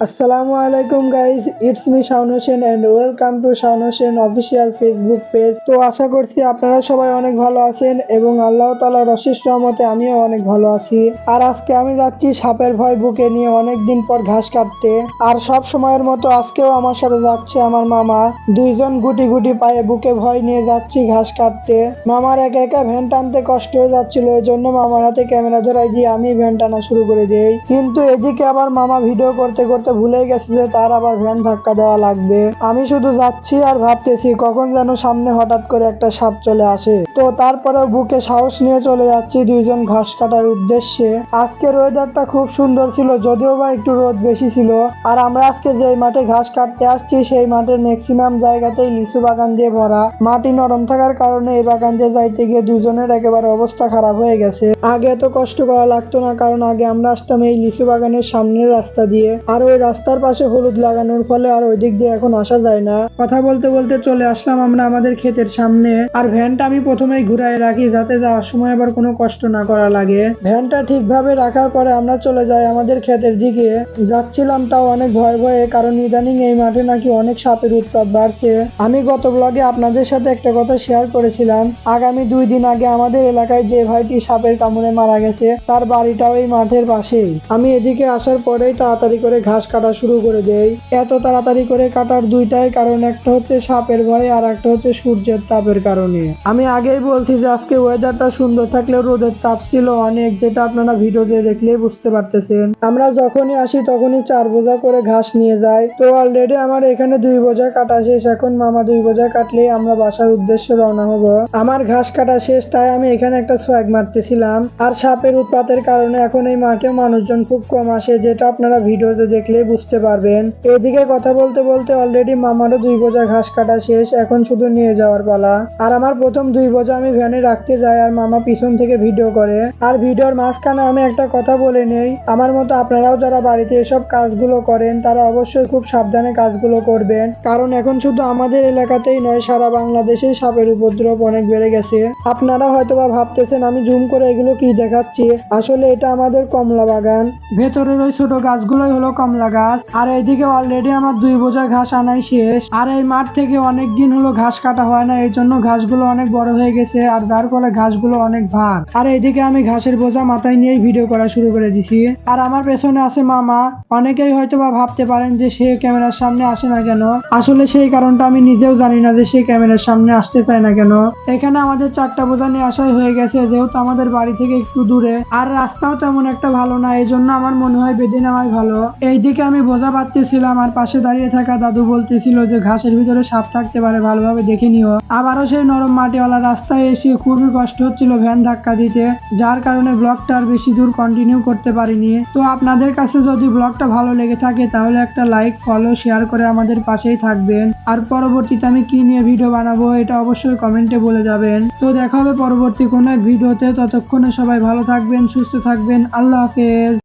আসসালামু আলাইকুম guys it's me Shawon Hossain and welcome to Shawon Hossain official Facebook page তো আশা করছি আপনারা সবাই অনেক ভালো আছেন এবং আল্লাহ তালার অশেষ রহমতে আমিও অনেক ভালো আছি। আর আজকে আমি যাচ্ছি সাপের ভয় বুকে নিয়ে অনেক দিন পর ঘাস কাটতে। আর সব সময়ের মতো আজকেও আমার সাথে যাচ্ছে আমার মামা। দুইজন গুটি গুটি পায়ে বুকে ভয় নিয়ে যাচ্ছি ঘাস কাটতে। মামার একা একা ভ্যান টানতে কষ্ট হয়ে যাচ্ছিল এই জন্য মামার হাতে ক্যামেরা ধরাই দিয়ে আমি ভ্যান টানা শুরু করে দিই। কিন্তু এদিকে আবার মামা ভিডিও করতে করতে ভুলে গেছে যে তার আবার ভ্যান ধাক্কা দেওয়া লাগবে। আমি শুধু যাচ্ছি আর ভাবতেছি কখন যেন সামনে হঠাৎ করে একটা সাপ চলে আসে। তো তারপরেও বুকে সাহস নিয়ে চলে যাচ্ছি দুইজন ঘাস কাটার উদ্দেশ্যে। আজকের ওয়েদারটা খুব সুন্দর ছিল, যদিও বা একটু রোদ বেশি ছিল। আর আমরা আজকে যে মাঠে ঘাস কাটতে আসছি, সেই মাঠের ম্যাক্সিমাম জায়গাতেই লিচু বাগান দিয়ে ভরা। মাটি নরম থাকার কারণে এই বাগান দিয়ে যাইতে গিয়ে দুজনের একেবারে অবস্থা খারাপ হয়ে গেছে। আগে এত কষ্ট করা লাগতো না, কারণ আগে আমরা আসতাম এই লিচু বাগানের সামনের রাস্তা দিয়ে। আর ওই রাস্তার পাশে হলুদ লাগানোর ফলে আর ওই দিক দিয়ে এখন আসা যায় না। কথা বলতে বলতে চলে আসলাম আমরা আমাদের ক্ষেতের সামনে। আর ভ্যানটা আমি প্রথমেই ঘুরাই রাখি যাতে যাওয়ার সময় আবার কোনো কষ্ট না করা লাগে। ভ্যানটা ঠিকভাবে রাখার পরে আমরা চলে যাই আমাদের ক্ষেতের দিকে। যাচ্ছিলাম তাও অনেক ভয় ভয়ে, কারণ ইদানিং এই মাঠে নাকি অনেক সাপের উৎপাত বাড়ছে। আমি গত ব্লগে আপনাদের সাথে একটা কথা শেয়ার করেছিলাম। আগামী দুই দিন আগে আমাদের এলাকায় যে ভাইটি সাপের কামড়ে মারা গেছে, তার বাড়িটাও এই মাঠের পাশেই। আমি এদিকে আসার পরেই তাড়াতাড়ি করে ঘাস কাটা শুরু করে দেই এত তাড়াতাড়ি করে কাটার দুইটাই কারণ, একটা হচ্ছে সাপের ভয় আর একটা হচ্ছে সূর্যের তাপের কারণে। আমি আগেই বলছি যে আজকে ওয়েদারটা সুন্দর থাকলেও রোদের তাপ ছিল অনেক, যেটা আপনারা ভিডিওতে দেখলেই বুঝতে পারতেছেন। আমরা যখনই আসি তখনই চার বোঝা করে ঘাস নিয়ে যাই। তো অলরেডি আমার এখানে দুই বোঝা কাটা শেষ। এখন মামা দুই বোঝা কাটলেই আমরা বাসার উদ্দেশ্যে রওনা হব। আমার ঘাস কাটা শেষ, তাই আমি এখানে একটা সোয়াগ মারতেছিলাম। আর সাপের উৎপাতের কারণে এখন এই মাঠে মানুষজন খুব কম আসে, যেটা আপনারা ভিডিওতে দেখলেই বুঝতে পারবেন। এদিকে কথা বলতে বলতে অলরেডি মামারও দুই বোঝা ঘাস কাটা শেষ, এখন শুধু নিয়ে যাওয়ার পালা। আর আমার প্রথম দুই বোঝা আমি ভ্যানে রাখতে যাই আর মামা পিছন থেকে ভিডিও করে। আর ভিডিওর মাঝখানে আমি একটা কথা বলে নেই। আমার মতো আপনারাও যারা বাড়িতে এসব কাজগুলো করেন, তারা অবশ্যই খুব সাবধানে কাজগুলো করবেন। কারণ এখন শুধু আমাদের এলাকাতেই নয়, সারা বাংলাদেশেই সাপের উপদ্রব অনেক বেড়ে গেছে। আপনারা হয়তোবা ভাবতেছেন, আমি জুম করে এগুলো কি দেখাচ্ছি? আসলে এটা আমাদের কমলা বাগান ভেতরের ওই ছোট গাছগুলোই হলো কমলা গাছ আর এইদিকে অলরেডি আমার দুই বোঝা ঘাস আনাই শেষ। আর এই মাঠ থেকে অনেক দিন হলো ঘাস কাটা হয় না, এই জন্য ঘাসগুলো অনেক বড় হয়ে গেছে, আর যার ফলে ঘাসগুলো অনেক ভার। আর এইদিকে আমি ঘাসের বোঝা মাথায় নিয়েই ভিডিও করা শুরু করে দিছি। আর আমার পেছনে আছে মামা। অনেকেই হয়তো বা ভাবতে পারেন যে সে ক্যামেরার সামনে আসে না কেন। আসলে সেই কারণটা আমি নিজেও জানি না যে সে ক্যামেরার সামনে আসতে চায় না কেন। এখানে আমাদের চারটা বোঝা নিয়ে আসাই হয়ে গেছে, যেহেতু আমাদের বাড়ি থেকে একটু দূরে। আর রাস্তাও তেমন একটা ভালো না, এই জন্য আমার মনে হয় বেঁধে নেওয়াই ভালো। এইদিকে আমি বোঝা পাচ্তেছিলাম আর পাশে দাঁড়িয়ে থাকা দাদু বলতেছিল যে ঘাসের ভিতরে সাপ থাকতে পারে, ভালোভাবে দেখে নিও। আবারও সেই নরম মাটিওয়ালা রাস্তায় এসে খুবই কষ্ট হচ্ছিল ভ্যান ধাক্কা দিতে, যার কারণে ব্লগটা আর বেশি দূর কন্টিনিউ করতে পারিনি। তো আপনাদের কাছে যদি ব্লগটা ভালো লেগে থাকে, তাহলে একটা লাইক ফলো শেয়ার করে আমাদের পাশেই থাকবেন। আর পরবর্তীতে আমি কি নিয়ে ভিডিও বানাবো, এটা অবশ্যই কমেন্টে বলে যাবেন। তো দেখা হবে পরবর্তী কোনো এক ভিডিওতে ততক্ষণে সবাই ভালো থাকবেন, সুস্থ থাকবেন। আল্লাহ হাফেজ।